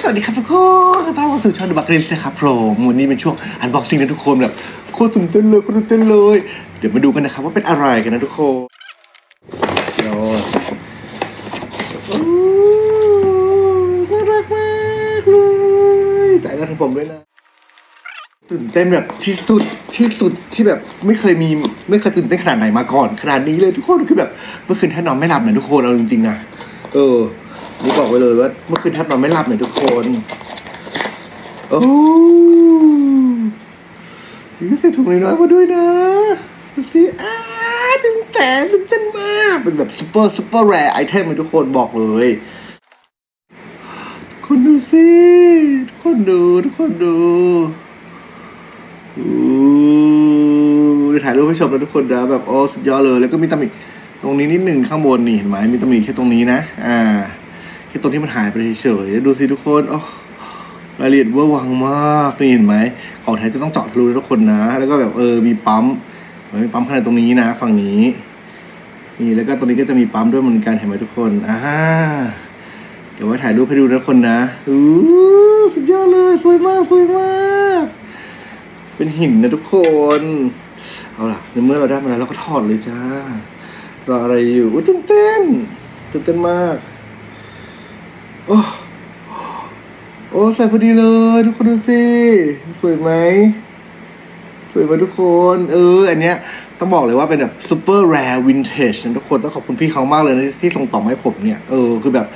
สวัสดีครับทุกคนต้อนรับสู่ช่องดูบักริสนะครับผมวันนี้เป็นช่วงอันบ็อกซิ่งนะทุกคนแบบโคตรตื่นเต้นเลยโคตรตื่นเต้นเลย เดี๋ยวมาดูกันนะครับว่าเป็นอะไรกันนะทุกคนเดี๋ยวโอ้น่ารักมากเลยใจรักของผมด้วยนะ ตื่นเต้นแบบที่สุดที่สุดที่แบบไม่เคยมีไม่เคยตื่นเต้นขนาดไหนมาก่อน ขนาดนี้เลยทุกคนคือแบบเมื่อคืนแทบนอนไม่หลับนะทุกคนเอาจริงๆนะเออ นี่บอกไว้เลยว่าเมื่อคืนแทบนอนไม่หลับเลยทุกคน โอ้ยก็ใส่ถุงน้อยๆมาด้วยนะดูสิอ้าตื่นเต้นตื่นเต้นมากเป็นแบบซูเปอร์ซูเปอร์แรร์ไอเทมเลยทุกคนบอกเลยคนดูสิทุกคนดูทุกคนดูอู้ด้ถ่ายรูปให้ชมแล้วทุกคนนะแบบโอ้สุดยอดเลย แล้วก็มีตำหนิตรงนี้นิดหนึ่งข้างบนนี่เห็นไหมมีตำหนิแค่ตรงนี้นะ อ่า แค่ตรงที่มันหายไปเฉยๆดูสิทุกคนโอ้รายละเอียดเวอร์วังมากนี่เห็นไหมของแท้จะต้องเจาะทะลุทุกคนนะ แล้วก็แบบเออมีปั๊มมีปั๊มข้างในตรงนี้นะ ฝั่งนี้นี่แล้วก็ตรงนี้ก็จะมีปั๊มด้วยเหมือนกันเห็นไหมทุกคนอ่าเดี๋ยวไว้ถ่ายรูปให้ดูนะทุกคนนะอู้สุดยอดเลยสวยมากสวยมาก เป็นหินนะทุกคน เอาล่ะในเมื่อเราได้มาแล้วเราก็ถอดเลยจ้ารออะไรอยู่อุ้ตื่นเต้นตื่นเต้นมาก โอ้โอ้ใส่พอดีเลย ทุกคนดูสิสวยไหมสวยไหมทุกคน เออ อันเนี้ยต้องบอกเลยว่าเป็นแบบซูเปอร์แรร์วินเทจนะทุกคนต้องขอบคุณพี่เขามากเลยนะที่ส่งต่อมาให้ผมเนี่ย เออคือแบบ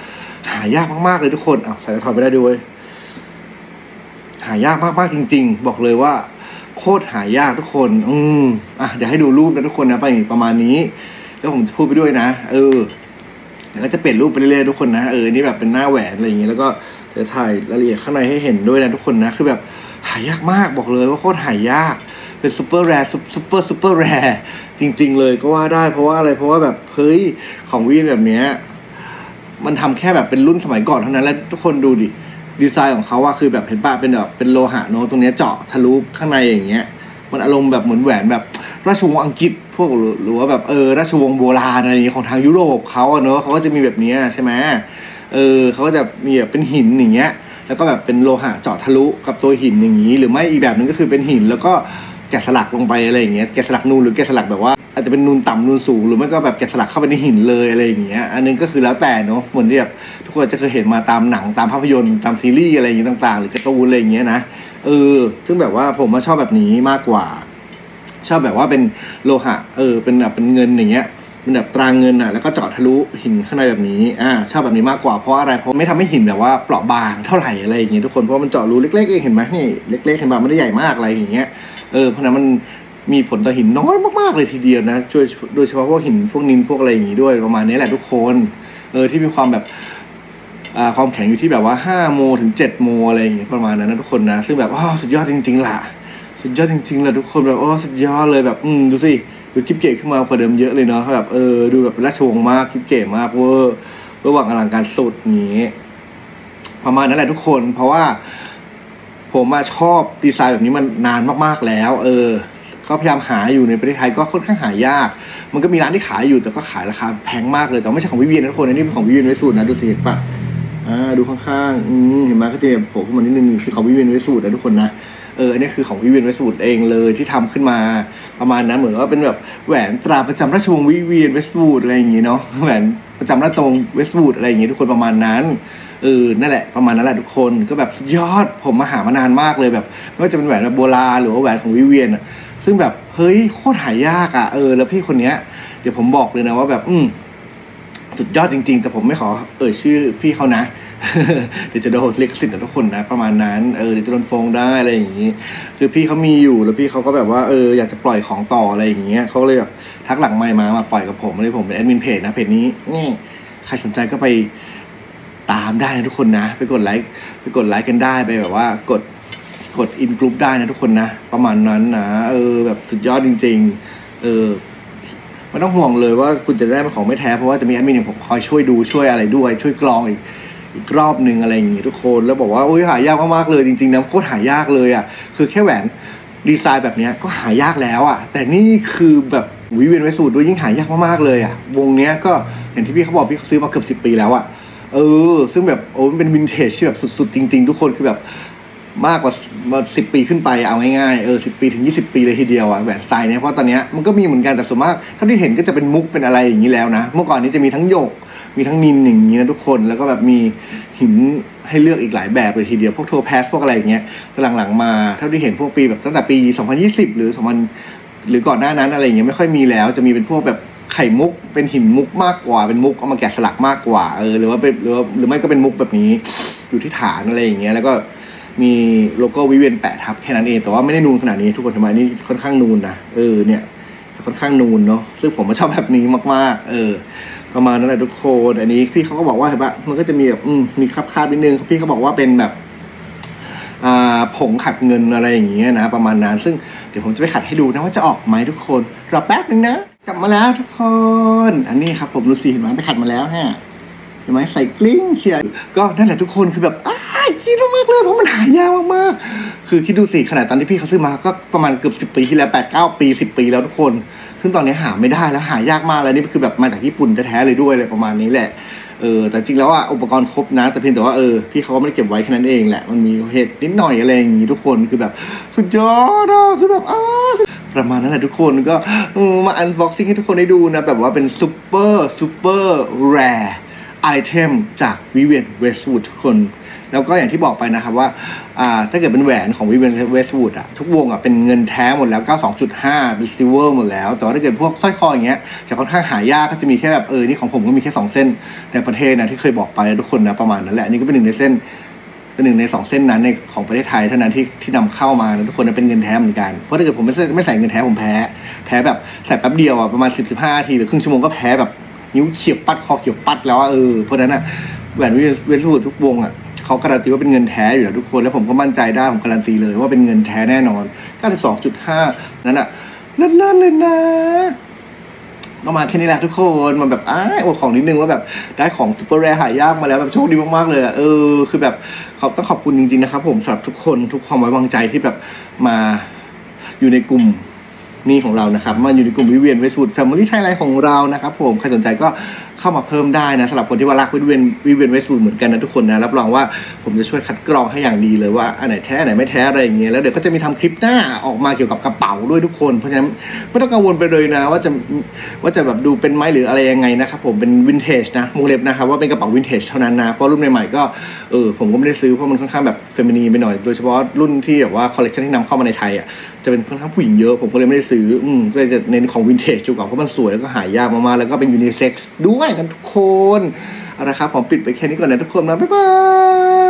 หายากมากๆเลยทุกคนอ้าวใส่กระถอดไปได้ด้วยหายากมากๆจริง ๆ บอกเลยว่า โคตรหายากทุกคน อืมอะเดี๋ยวให้ดูรูปนะทุกคนนะไปประมาณนี้ แล้วผมจะพูดไปด้วยนะ เออ เดี๋ยวก็จะเปลี่ยนรูปไปเรื่อยๆทุกคนนะเออนี่แบบเป็นหน้าแหวนอะไรอย่างเงี้ยแล้วก็เดี๋ยวถ่ายรายละเอียดข้างในให้เห็นด้วยนะทุกคนนะคือแบบหายากมากบอกเลยว่าโคตรหายากเป็นซูเปอร์แรร์ซูเปอร์ซูเปอร์แรร์จริง ๆ เลยก็ว่าได้เพราะว่าอะไรเพราะว่าแบบเฮ้ยของวีนแบบเนี้ยมันทำแค่แบบเป็นรุ่นสมัยก่อนเท่านั้นแล้วทุกคนดูดิดีไซน์ของเขาว่าคือแบบเห็นปะเป็นแบบเป็นโลหะเนะตรงเนี้ยเจาะทะลุข้างในอย่างเงี้ย มันอารมณ์แบบเหมือนแหวนแบบราชวงศ์อังกฤษพวกหรือว่าแบบเออราชวงศ์โบราณอะไรอย่างเงี้ยของทางยุโรปเขาเนอะเขาก็จะมีแบบนี้ใช่ไหมเออเขาก็จะมีแบบเป็นหินอย่างเงี้ย แล้วก็แบบเป็นโลหะเจาะทะลุกับตัวหินอย่างนี้ หรือไม่อีกแบบหนึงก็คือเป็นหิน แล้วก็แกะสลักลงไปอะไรอย่างเงี้ยแกะสลักนูนหรือแกะสลักแบบว่า อาจจะเป็นนูนต่ำนูนสูง หรือไม่ก็แบบแกะสลักเข้าไปในหินเลยอะไรอย่างเงี้ยอันนึงก็คือแล้วแต่เนอะเหมือนที่แบบทุกคนจะเคยเห็นมาตามหนังตามภาพยนตร์ตามซีรีส์อะไรอย่างเงี้ยต่างๆ หรือการ์ตูนอะไรอย่างเงี้ยนะเออซึ่งแบบว่าผมมาชอบแบบนี้มากกว่า ชอบแบบว่าเป็นโลหะ เออ เป็นแบบเป็นเงินอย่างเงี้ยเป็นแบบตรางเงินอะแล้วก็เจาะทะลุหินข้างในแบบนี้อ่าชอบแบบนี้มากกว่าเพราะอะไรเพราะไม่ทำให้หินแบบว่าเปราะบางเท่าไหร่อะไรอย่างเงี้ยทุกคนเพราะมันเจาะรูเล็กๆเองเห็นไหมนี่เล็กๆเห็นแบบไม่ได้ใหญ่มากอะไรอย่างเงี้ยเออเพราะฉะนั้นมัน มีผลต่อหินน้อยมากๆเลยทีเดียวนะช่วยโดยเฉพาะพวกหินพวกนินพวกอะไรอย่างงี้ด้วยประมาณนี้แหละทุกคนเออที่มีความแบบความแข็งอยู่ที่แบบว่าห้าโมถึงเจ็ดโมอะไรอย่างเงี้ยประมาณนั้นนะทุกคนนะ ซึ่งแบบอ๋อสุดยอดจริงๆล่ะ สุดยอดจริงๆเลยทุกคนแบบอ้สุดยอดเลยแบบอืมดูสิดูคลิปเก๋ขึ้นมากว่าเดิมเยอะเลยเนาะแบบเออดูแบบราชวงศ์มากคลิปเก๋มากเวอร์ร์หวังอลังการสุดอย่างนี้ประมาณนั้นแหละทุกคน เพราะว่า ผมมาชอบดีไซน์แบบนี้มันนานมากๆแล้ว เออ ก็พยายามหาอยู่ในประเทศไทยก็ค่อนข้างหายาก มันก็มีร้านที่ขายอยู่แต่ก็ขายราคาแพงมากเลยแต่ไม่ใช่ของวิเวียนนะทุกคนอันนี้เป็นของวิเวียนไว้สูตรนะดูสิเห็นปะ อ่าดูข้างๆอืมเห็นไหมก็จะโผล่ขึ้นมานิดนึงคือของวิเวียนไว้สูตรนะทุกคนนะเอออันนี้คือของวิเวียนไวสวูดเองเลยที่ทำขึ้นมาประมาณนั้นเหมือนว่าเป็นแบบแหวนตราประจำราชวงศ์วิเวียนเวสต์วูดอะไรอย่างงี้เนาะแหวนประจำราชวงศ์เวสต์วูดอะไรอย่างงี้ทุกคนประมาณนั้นเออนั่นแหละประมาณนั้นแหละทุกคนก็แบบยอดผมมาหามานานมากเลยแบบไม่ว่าจะเป็นแหวนแบบโบราณหรือว่าแหวนของวิเวียนอะซึ่งแบบเฮ้ยโคตรหายากอะเออแล้วพี่คนเนี้ยเดี๋ยวผมบอกเลยนะว่าแบบอืม สุดยอดจริง ๆ แต่ผมไม่ขอเอ่ยชื่อพี่เขานะ เดี๋ยวจะโดนลิขสิทธิ์กับทุกคนนะ ประมาณนั้นเออเดี๋ยวจะโดนฟ้องได้อะไรอย่างนี้ คือพี่เขามีอยู่แล้วพี่เขาก็แบบว่าเอออยากจะปล่อยของต่ออะไรอย่างเงี้ยเขาเลยแบบทักหลังไมค์มามาปล่อยกับผมเลยผมเป็นแอดมินเพจนะเพจนี้นี่ใครสนใจก็ไปตามได้นะทุกคนนะ ไปกดไลค์ไปกดไลค์กันได้ไปแบบว่ากดกดอินกลุ่มได้นะทุกคนนะ ประมาณนั้นนะเออแบบสุดยอดจริง ๆ เออ ไม่ต้องห่วงเลยว่าคุณจะได้เป็นของไม่แท้เพราะว่าจะมีแอดมินอย่างผมคอยช่วยดูช่วยอะไรด้วย ช่วยกรองอีกอีกรอบหนึ่งอะไรอย่างงี้ทุกคนแล้วบอกว่าอุ้ยหายากมากๆเลยจริงๆนะโคตรหายากเลยอะคือแค่แหวนดีไซน์แบบนี้ก็หายากแล้วอะแต่นี่คือแบบวิเวียนไว้สูตรด้วยยิ่งหายากมากๆเลยอะวงเนี้ยก็อย่างที่พี่เขาบอกพี่เขาซื้อมาเกือบสิบปีแล้วอะเออ ซึ่งแบบโอ้เป็นวินเทจที่แบบสุดๆ จริง ๆ ทุกคนคือแบบ มากกว่ามาสิบปีขึ้นไปเอาง่ายๆเออสิปีถึงยี่สิบปีเลยทีเดียวอะแบบสไตล์เนี้ยเพราะตอนเนี้ยมันก็มีเหมือนกันแต่ส่วนมากเท่าที่เห็นก็จะเป็นมุกเป็นอะไรอย่างนี้แล้วนะ เมื่อก่อนนี้จะมีทั้งหยก มีทั้งนินอย่างนี้นะทุกคนแล้วก็แบบมีหินให้เลือกอีกหลายแบบเลยทีเดียวพวกโทแพสพวกอะไรอย่างเงี้ยแต่หลังๆมาเท่าที่เห็นพวกปีแบบตั้งแต่ปี 2020 หรือ2000หรือก่อนหน้านั้นอะไรอย่างเงี้ยไม่ค่อยมีแล้ว จะมีเป็นพวกแบบไข่มุกเป็นหินมุกมากกว่าเป็นมุกเอามาแกะสลักมากกว่าเออหรือว่าเป็นหรือหรือไม่ก็เป็นมุกแบบนี้อยู่ที่ฐานอะไรอย่างเงี้ยแล้วก็ มีโลโก้วิเวียนแปะทับแค่นั้นเอง แต่ว่าไม่ได้นูนขนาดนี้ทุกคนทำไมนี่ค่อนข้างนูนนะเออเนี่ยจะค่อนข้างนูนเนาะซึ่งผมก็ชอบแบบนี้มากๆ เออ ประมาณนั้นแหละทุกคนอันนี้พี่เขาก็บอกว่าเห็นปะมันก็จะมีแบบมมีคาบคาบๆนิดนึงพี่เขาบอกว่าเป็นแบบผงขัดเงินอะไรอย่างเงี้ยนะ ประมาณนั้นซึ่งเดี๋ยวผมจะไปขัดให้ดูนะว่าจะออกไหมทุกคนรอแป๊บนึงนะ กลับมาแล้วทุกคน อันนี้ครับผมดูสิเห็นไหมไปขัดมาแล้วฮะ ห็นไหมใส่กลิ้งเชียร์ก็นั่นแหละทุกคนคือแบบอ้ายคิดมากเลยเพราะมันหายากมากๆคือคิดดูสิขนาดตอนที่พี่เขาซื้อมาก็ประมาณเกือบสิบปีที่แล้วแปดเก้าปีสิบปีแล้วทุกคน ซึ่งตอนนี้หาไม่ได้แล้วหายากมากแล้วนี่คือแบบมาจากญี่ปุ่นแท้ๆเลยด้วยเลยประมาณนี้แหละเออแต่จริงแล้วอะอุปกรณ์ครบนะ แต่เพียงแต่ว่าเออพี่เขาก็ไม่ได้เก็บไว้แค่นั้นเองแหละมันมีเหตุนิดหน่อยอะไรอย่างงี้ทุกคนคือแบบสุดยอดอะคือแบบอ้าประมาณนั้นแหละทุกคนก็มาอันบ็อกซิ่งให้ทุกคนได้ดูนะแบบว่าเป็นซูเปอร์ซูเปอร์แรร์ ไอเทมจากวิเวียนเวสต์วูดทุกคน แล้วก็อย่างที่บอกไปนะครับว่าถ้าเกิดเป็นแหวนของวิเวียนเวสต์วูดอะทุกวงอะเป็นเงินแท้หมดแล้ว 92.5เป็นซิลเวอร์หมดแล้ว แต่ว่าถ้าเกิดพวกสร้อยคออย่างเงี้ยจะค่อนข้างหายากก็จะมีแค่แบบเออนี่ของผมก็มีแค่สองเส้นในประเทศนะที่เคยบอกไปทุกคนนะประมาณนั้นแหละนี่ก็เป็นหนึ่งในเส้นเป็นหนึ่งในสองเส้นนั้นในของประเทศไทยเท่านั้นที่ที่นำเข้ามานะทุกคนนะเป็นเงินแท้เหมือนกัน เพราะถ้าเกิดผมไม่ใส่ไม่ใส่เงินแท้ผมแพ้ แพ้แบบใส่แป๊บเดียวอะประมาณสิบสิบห้านาทีหรือครึ่งชั่วโมงก็แพ้แบบ นิ้วเฉียบปัดคอเขียวปัดแล้วเออเพราะนั้นอะแหวนวิเวสทูดทุกวงอะเขาการันตีว่าเป็นเงินแท้อยู่แล้วทุกคนแล้วผมก็มั่นใจได้ผมการันตีเลยว่าเป็นเงินแท้แน่นอน 92.5 นั้นอะเลิศๆเลยนะประมาณแค่นี้แหละทุกคนมันแบบอ้ายอดของนิดนึงว่าแบบได้ของซุปเปอร์แรร์หายากมาแล้วแบบโชคดีมากๆเลยอะเออคือแบบขอบต้องขอบคุณจริงๆนะครับผมสำหรับทุกคนทุกความไว้วางใจที่แบบมาอยู่ในกลุ่ม นี้ของเรานะครับมาอยู่ในกลุ่มวิเวียนเวสต์วูดแฟมิลี่ไทยไลน์ของเรานะครับผมใครสนใจก็เข้ามาเพิ่มได้นะสำหรับคนที่ว่ารักวิเวียนวิเวียนเวสต์วูดเหมือนกันนะทุกคนนะรับรองว่าผมจะช่วยคัดกรองให้อย่างดีเลยว่าอันไหนแท้อันไหนไม่แท้อะไรอย่างเงี้ยแล้วเดี๋ยวก็จะมีทำคลิปหน้าออกมาเกี่ยวกับกระเป๋าด้วยทุกคนเพราะฉะนั้นไม่ต้องกังวลไปเลยนะ ว่าจะว่าจะแบบดูเป็นไหมหรืออะไรยังไงนะครับผมเป็นวินเทจนะวงเล็บนะครับว่าเป็นกระเป๋าวินเทจเท่านั้นนะเพราะรุ่นใหม่ๆก็เออผมก็ไม่ได้ซื้อเพราะมันค่อนข้างแบบเฟมินีไปหน่อยโดยเฉพาะรุ่นที่แบบว่าคอลเลคชันที่นำเข้ามาในไทยอะจะเป็นค่อนข้างผู้หญิงเยอะผมก็เลยไม่ได้ซื้ออืมก็เลยจะเน้นของวินเทจจุกว่าเพราะมันสวยแล้วก็หายากมากๆแล้วก็เป็นยูนิเซ็กซ์ด้วยกันทุกคนเอาละครับผมปิดไปแค่นี้ก่อนนะทุกคนนะบ๊ายบาย